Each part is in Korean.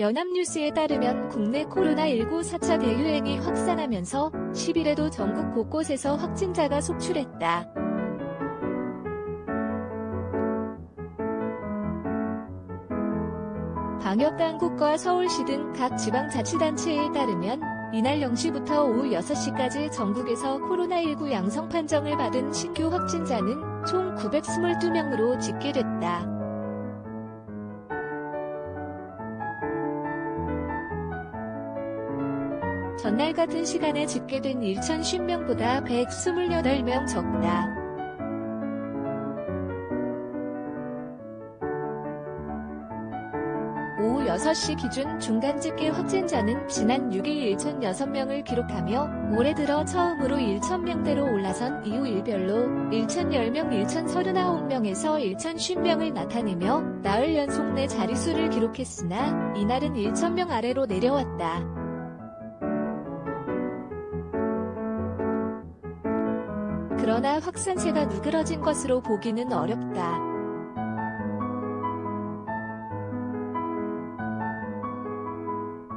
연합뉴스에 따르면 국내 코로나19 4차 대유행이 확산하면서 10일에도 전국 곳곳에서 확진자가 속출했다. 방역당국과 서울시 등 각 지방자치단체에 따르면 이날 0시부터 오후 6시까지 전국에서 코로나19 양성 판정을 받은 신규 확진자는 총 922명으로 집계됐다. 전날 같은 시간에 집계된 1,050명보다 128명 적다. 오후 6시 기준 중간 집계 확진자는 지난 6일 1,006명을 기록하며 올해 들어 처음으로 1,000명대로 올라선 이후 일별로 1,010명, 1,039명에서 1,050명을 나타내며 나흘 연속 내 자릿수를 기록했으나 이날은 1,000명 아래로 내려왔다. 그러나 확산세가 누그러진 것으로 보기는 어렵다.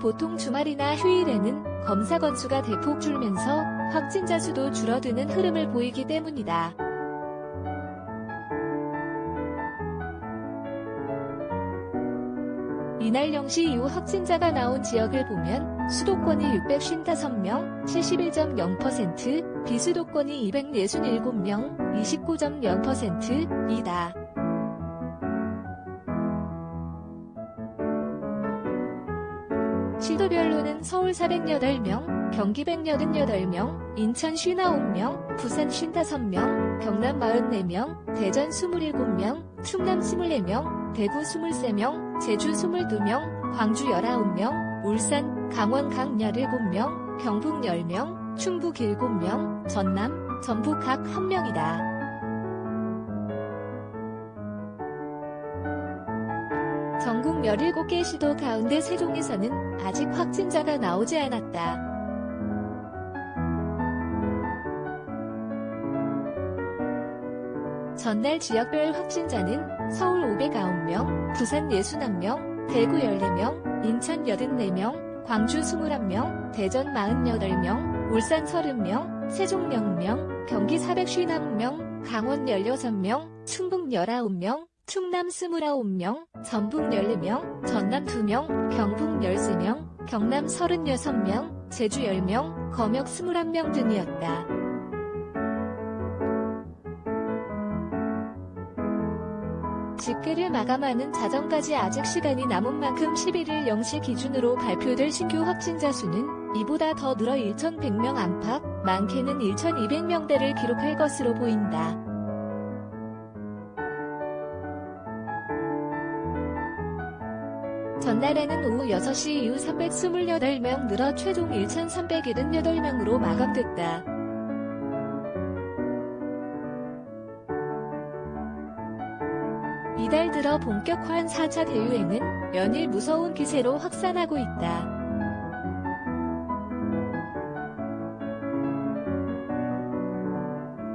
보통 주말이나 휴일에는 검사 건수가 대폭 줄면서 확진자 수도 줄어드는 흐름을 보이기 때문이다. 이날 0시 이후 확진자가 나온 지역을 보면 수도권이 655명, 71.0%, 비수도권이 267명, 29.0%이다. 시도별로는 서울 408명, 경기 188명, 인천 59명, 부산 55명, 경남 44명, 대전 27명, 충남 24명, 대구 23명, 제주 22명, 광주 19명, 울산, 강원 각 17명, 경북 10명, 충북 7명, 전남, 전북 각 1명이다. 전국 17개 시도 가운데 세종에서는 아직 확진자가 나오지 않았다. 전날 지역별 확진자는 서울 509명, 부산 61명, 대구 14명, 인천 84명, 광주 21명, 대전 48명, 울산 30명, 세종 0명, 경기 451명, 강원 16명, 충북 19명, 충남 29명, 전북 14명, 전남 2명, 경북 13명, 경남 36명, 제주 10명, 검역 21명 등이었다. 집계를 마감하는 자정까지 아직 시간이 남은 만큼 11일 0시 기준으로 발표될 신규 확진자 수는 이보다 더 늘어 1,100명 안팎, 많게는 1,200명대를 기록할 것으로 보인다. 전날에는 오후 6시 이후 328명 늘어 최종 1,378명으로 마감됐다. 이달 들어 본격화한 4차 대유행은 연일 무서운 기세로 확산하고 있다.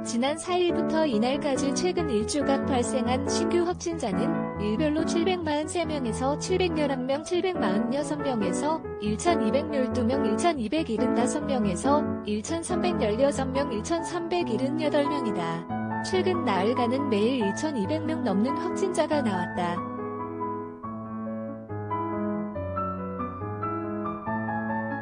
지난 4일부터 이날까지 최근 일주간 발생한 신규 확진자는 일별로 743명에서 711명, 746명에서 1,212명, 1,275명에서 1,316명, 1,378명이다. 최근 나흘간은 매일 1,200명 넘는 확진자가 나왔다.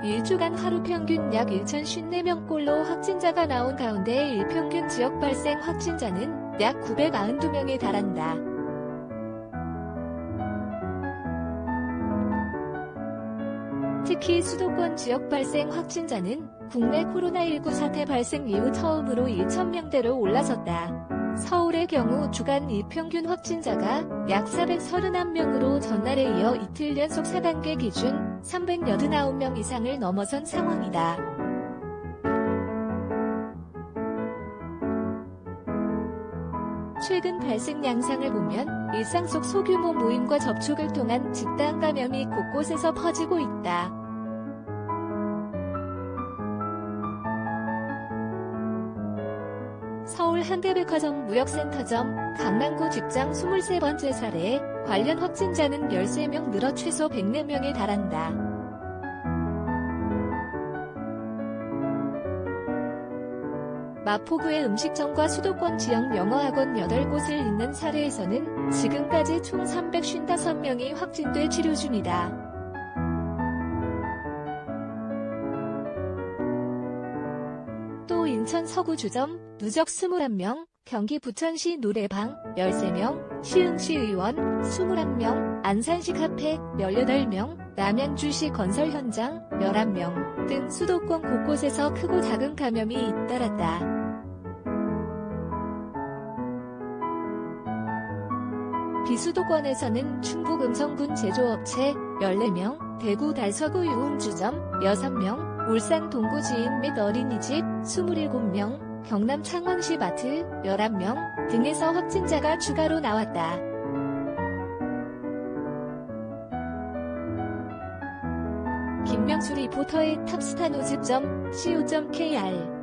일주간 하루 평균 약 1,054명꼴로 확진자가 나온 가운데 일평균 지역 발생 확진자는 약 992명에 달한다. 특히 수도권 지역 발생 확진자는 국내 코로나19 사태 발생 이후 처음으로 1,000명대로 올라섰다. 서울의 경우 주간 일평균 확진자가 약 431명으로 전날에 이어 이틀 연속 4단계 기준 389명 이상을 넘어선 상황이다. 최근 발생 양상을 보면 일상 속 소규모 모임과 접촉을 통한 집단 감염이 곳곳에서 퍼지고 있다. 서울 현대백화점 무역센터점 강남구 직장 23번째 사례 관련 확진자는 13명 늘어 최소 104명에 달한다. 마포구의 음식점과 수도권 지역 영어학원 8곳을 잇는 사례에서는 지금까지 총 355명이 확진돼 치료 중이다. 또 인천 서구 주점 누적 21명, 경기 부천시 노래방 13명, 시흥시 의원 21명, 안산시 카페 18명, 남양주시 건설 현장 11명 등 수도권 곳곳에서 크고 작은 감염이 잇따랐다. 비수도권에서는 충북 음성군 제조업체 14명, 대구 달서구 유흥주점 6명, 울산 동구 지인 및 어린이집 27명, 경남 창원시 마트 11명 등에서 확진자가 추가로 나왔다. 김명수 리포터의 탑스타 노즈점 co.kr